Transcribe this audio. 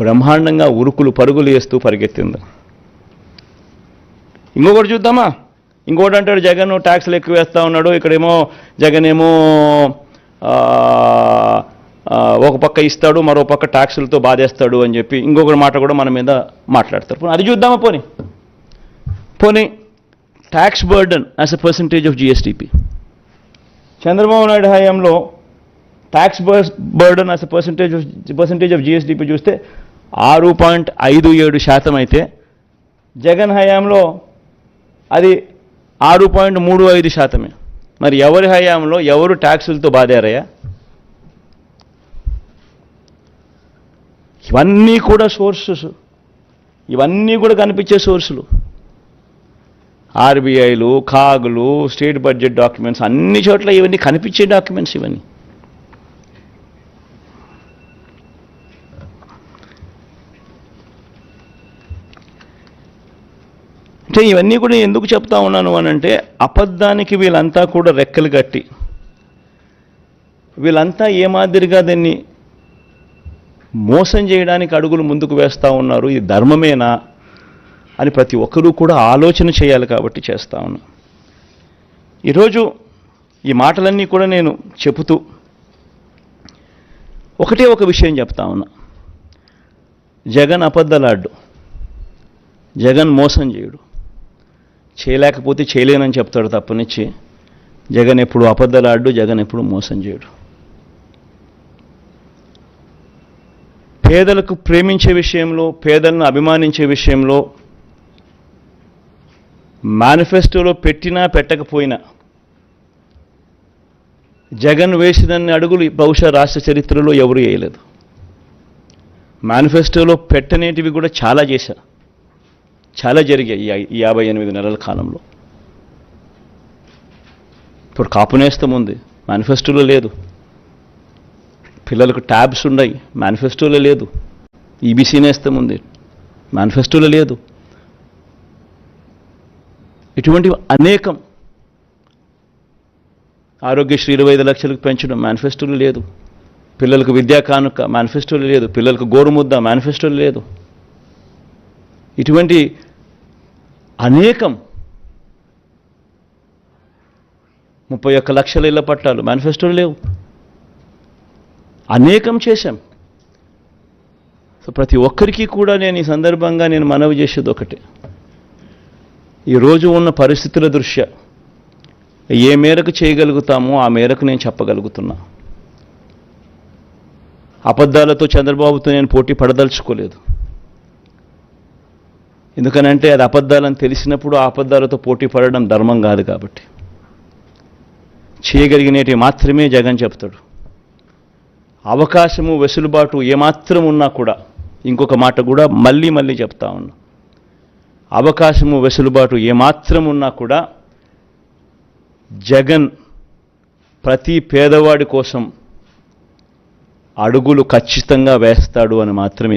బ్రహ్మాండంగా ఉరుకులు పరుగులు వేస్తూ పరిగెత్తింది. ఇంకొకటి చూద్దామా? ఇంకోటి అంటాడు జగన్ ట్యాక్స్లు ఎక్కువ వేస్తూ ఉన్నాడు. ఇక్కడేమో జగన్ ఏమో ఒక పక్క ఇస్తాడు మరో పక్క ట్యాక్సులతో బాధేస్తాడు అని చెప్పి ఇంకొక మాట కూడా మన మీద మాట్లాడతారు. పోనీ అది చూద్దామా పోనీ? పోనీ tax burden as a percentage of GSDP Chandrababu Naidu హయాంలో tax burden as a percentage of percentage of GSDP చూస్తే ఆరు పాయింట్ ఐదు ఏడు శాతం అయితే జగన్ హయాంలో అది ఆరు పాయింట్ మూడు ఐదు శాతమే. మరి ఎవరి హయాంలో ఎవరు ట్యాక్సులతో బాధారయ్యా ఇవన్నీ కూడా సోర్సెస్. ఇవన్నీ కూడా కనిపించే సోర్సులు. ఆర్బీఐలు కాగులు స్టేట్ బడ్జెట్ డాక్యుమెంట్స్ అన్ని చోట్ల ఇవన్నీ కనిపించే డాక్యుమెంట్స్ ఇవన్నీ. అంటే ఇవన్నీ కూడా నేను ఎందుకు చెప్తా ఉన్నాను అని అంటే అబద్ధానికి వీళ్ళంతా కూడా రెక్కలు కట్టి. వీళ్ళంతా ఏ మాదిరిగా దీన్ని మోసం చేయడానికి అడుగులు ముందుకు వేస్తూ ఉన్నారు? ఇది ధర్మమేనా? అని ప్రతి ఒక్కరూ కూడా ఆలోచన చేయాలి కాబట్టి చేస్తా ఉన్నా. ఈరోజు ఈ మాటలన్నీ కూడా నేను చెబుతూ ఒకటే ఒక విషయం చెప్తా ఉన్నా. జగన్ అబద్ధలాడ్డు. జగన్ మోసం చేయడు. చేయలేకపోతే చేయలేనని చెప్తాడు తప్పనిచ్చి. జగన్ ఎప్పుడు అబద్ధలాడు జగన్ ఎప్పుడు మోసం చేయడు. పేదలకు ప్రేమించే విషయంలో పేదలను అభిమానించే విషయంలో మేనిఫెస్టోలో పెట్టినా పెట్టకపోయినా జగన్ వేసినన్ని అడుగులు బహుశా రాష్ట్ర చరిత్రలో ఎవరు వేయలేదు. మేనిఫెస్టోలో పెట్టనేటివి కూడా చాలా చేశారు. చాలా జరిగాయి ఈ యాభై ఎనిమిది నెలల కాలంలో. ఇప్పుడు కాపునేస్తం ఉంది మేనిఫెస్టోలో లేదు. పిల్లలకు ట్యాబ్స్ ఉన్నాయి మేనిఫెస్టోలో లేదు. ఈబీసీ నేస్తం ఉంది మేనిఫెస్టోలో లేదు. ఇటువంటివి అనేకం. ఆరోగ్యశ్రీ ఇరవై ఐదు లక్షలకు పెంచడం మేనిఫెస్టోలు లేదు. పిల్లలకు విద్యా కానుక మేనిఫెస్టోలు లేదు. పిల్లలకు గోరుముద్ద మేనిఫెస్టోలు లేదు. ఇటువంటి అనేకం. ముప్పై ఒక్క లక్షల ఇళ్ళ పట్టాలు మేనిఫెస్టోలు లేవు. అనేకం చేశాం. సో ప్రతి ఒక్కరికి కూడా నేను ఈ సందర్భంగా నేను మనవి చేసేది ఒకటే. ఈరోజు ఉన్న పరిస్థితుల దృష్ట్యా ఏ మేరకు చేయగలుగుతామో ఆ మేరకు నేను చెప్పగలుగుతున్నా. అబద్ధాలతో చంద్రబాబుతో నేను పోటీ పడదలుచుకోలేదు. ఎందుకనంటే అది అబద్ధాలని తెలిసినప్పుడు ఆ అబద్ధాలతో పోటీ పడడం ధర్మం కాదు కాబట్టి. చేయగలిగినవి మాత్రమే జగన్ చెప్తాడు. అవకాశము వెసులుబాటు ఏమాత్రం ఉన్నా కూడా ఇంకొక మాట కూడా మళ్ళీ మళ్ళీ చెప్తా ఉన్నా. అవకాశము వెసులుబాటు ఏమాత్రం ఉన్నా కూడా జగన్ ప్రతి పేదవాడి కోసం అడుగులు ఖచ్చితంగా వేస్తాడు అని మాత్రమే